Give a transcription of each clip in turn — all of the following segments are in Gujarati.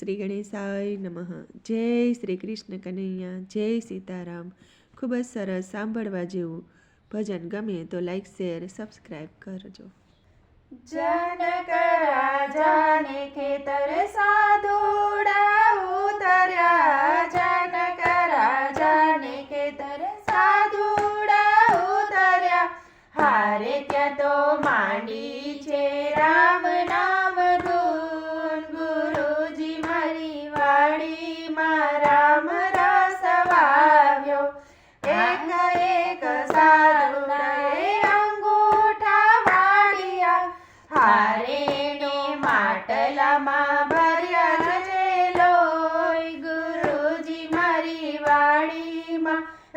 શ્રી ગણેશાય નમઃ. જય શ્રી કૃષ્ણ કનૈયા, જય સીતારામ. ખૂબ જ સરસ સાંભળવા જેવું ભજન ગમે તો લાઈક શેર સબસ્ક્રાઈબ કરજો. જનક રાજાને ખેતર સાધુડા.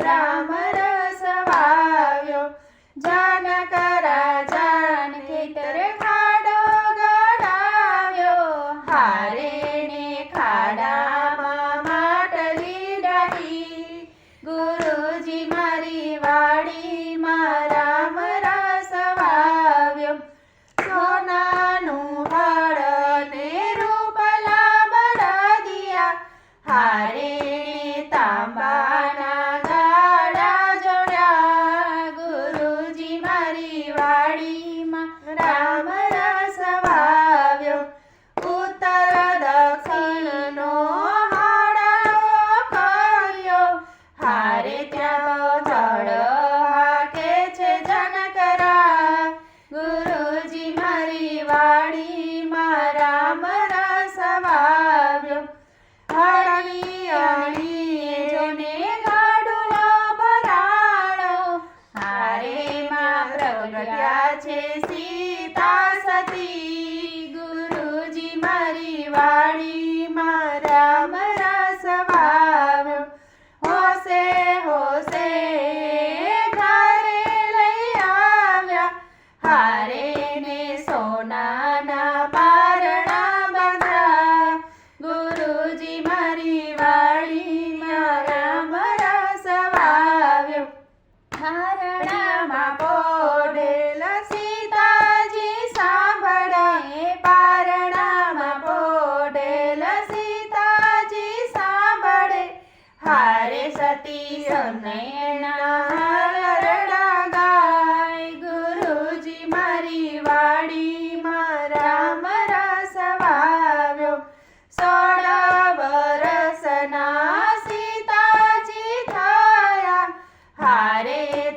રામ રસ વાવ્યો જાનક રાજાન ખેતર ખાડો ગડાવ્યો હારે ને ખાડામાં માટલી ડાળી ગુરુજી મારી વાડીમાં રામ રસ વાવ્યો સોનાનું હળ ને રૂપલા બળદિયા હારે હારે ને સોનાના પારણા બધા ગુરુજી મારી વાડીમાં રામ રસ વાવ્યો. હારણામાં સીતાજી સાંભળે. પારણામાં પોઢેલ સીતાજી સાંભળે. હારે સતી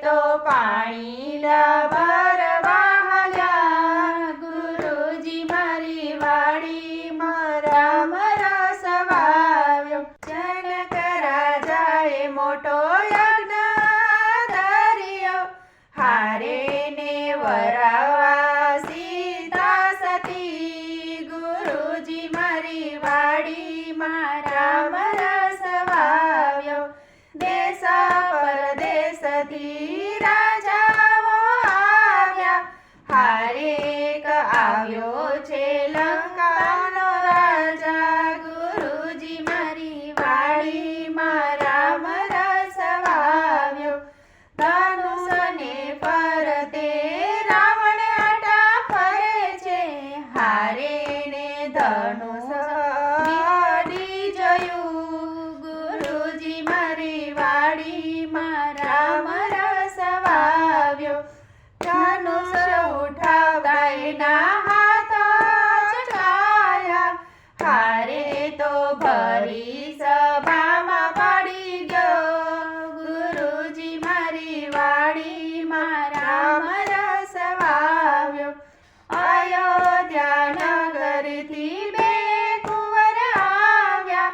તો પાણી ભરવા હાલ્યા ગુરુજી મારી વાડી મારા રસ વાવ્યો જનક જાય મોટો યજ્ઞ ધર્યો હારે ને વરાવા સીતા સતી. ગુરુજી મારી વાડી રામ હારે રામ રસ અયોધ્યા નગરથી બે કુંવર આવ્યા.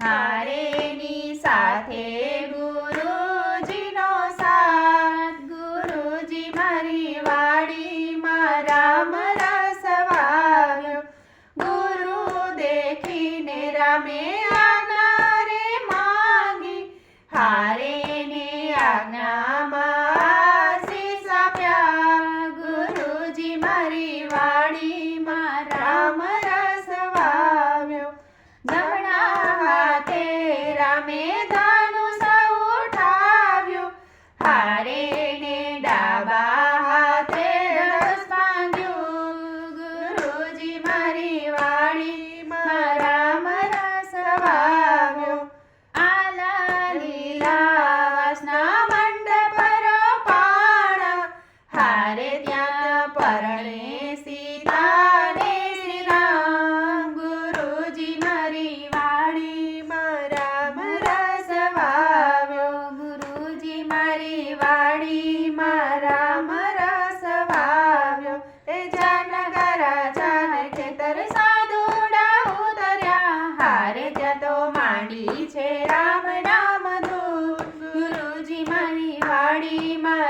હારેની સાથે ગુરુજીનો સાથ. ગુરુજી મારી વાડીમાં રામ રસ વાવ્યો ગુરુ દેખીને રામે આજ્ઞા રે માગી. હારે મારી વાડીમાં રામ Karima.